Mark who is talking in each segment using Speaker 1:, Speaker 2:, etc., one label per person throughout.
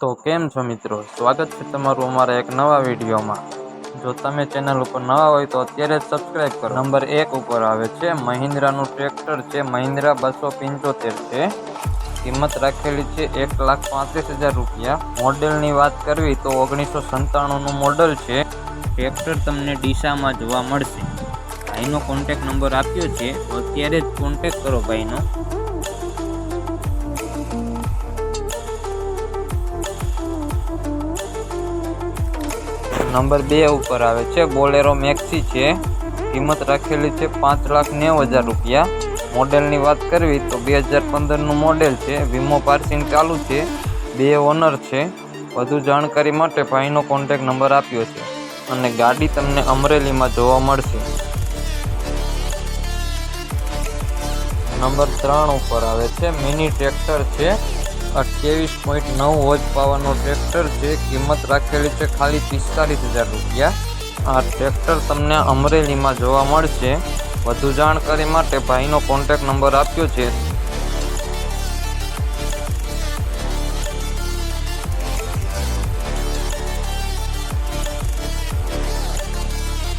Speaker 1: તો કેમ છો મિત્રો? સ્વાગત છે તમારું અમારા એક નવા વિડીયોમાં. જો તમે ચેનલ ઉપર નવા હોય તો અત્યારે જ સબસ્ક્રાઈબ કરો. નંબર એક ઉપર આવે છે, મહિન્દ્રાનું ટ્રેક્ટર છે, મહિન્દ્રા બસો પંચોતેર છે. કિંમત રાખેલી છે એક લાખ પાંત્રીસ હજાર રૂપિયા. મોડેલની વાત કરવી તો ઓગણીસો સંતાણુંનું મોડલ છે. ટ્રેક્ટર તમને ડીસામાં જોવા મળશે. ભાઈનો કોન્ટેક નંબર આપ્યો છે. તો અત્યારે જ કોન્ટેક કરો ભાઈનો. નંબર બે ઉપર આવે છે. બોલેરો મેક્સી છે. કિંમત રાખેલી છે પાંચ લાખ નેવું હજાર રૂપિયા. મોડેલની વાત કરવી તો બે હજાર પંદરનું મોડેલ છે. વીમો પાર્સિંગ ચાલુ છે. બે ઓનર છે. વધુ જાણકારી માટે ભાઈનો કોન્ટેક નંબર આપ્યો છે અને ગાડી તમને અમરેલીમાં જોવા મળશે. નંબર ત્રણ ઉપર આવે છે. મિની ટ્રેક્ટર છે. અઠ્યાવીસ પોઈન્ટ નવ હોજ પાવરનો ટ્રેક્ટર છે કિંમત રાખેલી છે ખાલી પિસ્તાલીસ હજાર રૂપિયા. આ ટ્રેક્ટર તમને અમરેલીમાં જોવા મળશે. વધુ જાણકારી માટે ભાઈનો કોન્ટેક નંબર આપ્યો છે.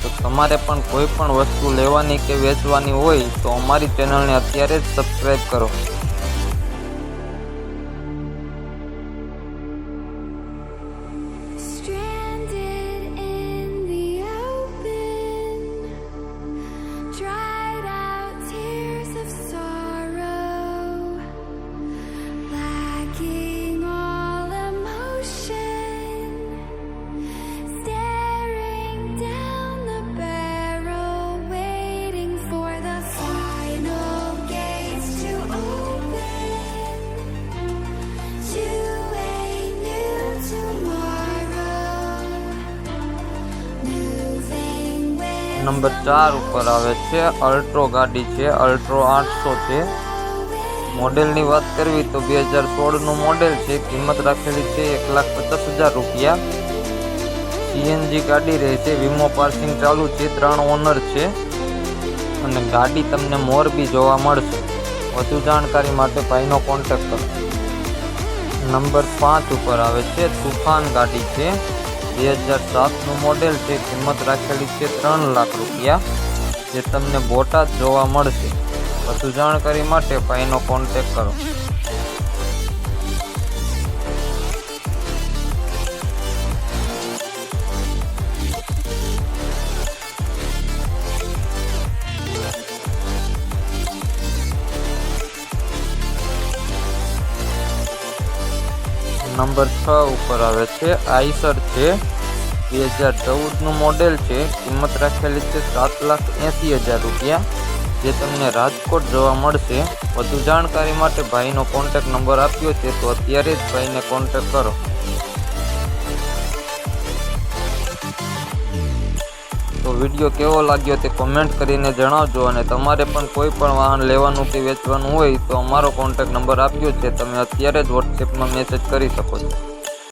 Speaker 1: તો તમારે પણ કોઈ પણ વસ્તુ લેવાની કે વેચવાની હોય તો અમારી ચેનલને અત્યારે જ સબસ્ક્રાઈબ કરો. નંબર ચાર ઉપર આવે છે. અલ્ટ્રો ગાડી છે. અલ્ટ્રો આઠસો છે. મોડેલની વાત કરવી તો બે હજાર સોળનું મોડેલ છે. કિંમત રાખેલી છે એક લાખ પચાસ હજાર રૂપિયા. સીએનજી ગાડી રહે છે. વીમો પાર્સિંગ ચાલુ છે. ત્રણ ઓનર છે. અને ગાડી તમને મોરબી જોવા મળશે. વધુ જાણકારી માટે ભાઈનો કોન્ટેક્ટ કરો. નંબર પાંચ ઉપર આવે છે. તુફાન ગાડી છે. બે હજાર સાતનું મોડેલ છે. કિંમત રાખેલી છે ત્રણ લાખ રૂપિયા. જે તમને બોટાદ જોવા મળશે. વધુ જાણકારી માટે ભાઈનો કોન્ટેક કરો. નંબર છ ઉપર આવે છે. આઈસર છે. બે હજાર ચૌદનું મોડેલ છે. કિંમત રાખેલી છે સાત લાખ એંસી હજાર રૂપિયા. જે તમને રાજકોટ જોવા મળશે. વધુ જાણકારી માટે ભાઈનો કોન્ટેક નંબર આપ્યો છે, તો અત્યારે જ ભાઈને કોન્ટેક કરો. વીડિયો કેવો લાગ્યો તે કોમેન્ટ કરીને જણાવજો અને તમારે પણ કોઈ પણ વાહન લેવાનું કે વેચવાનું હોય તો અમારો કોન્ટેક નંબર આપ્યો છે તમે અત્યારે જ વોટ્સએપમાં મેસેજ કરી શકો છો.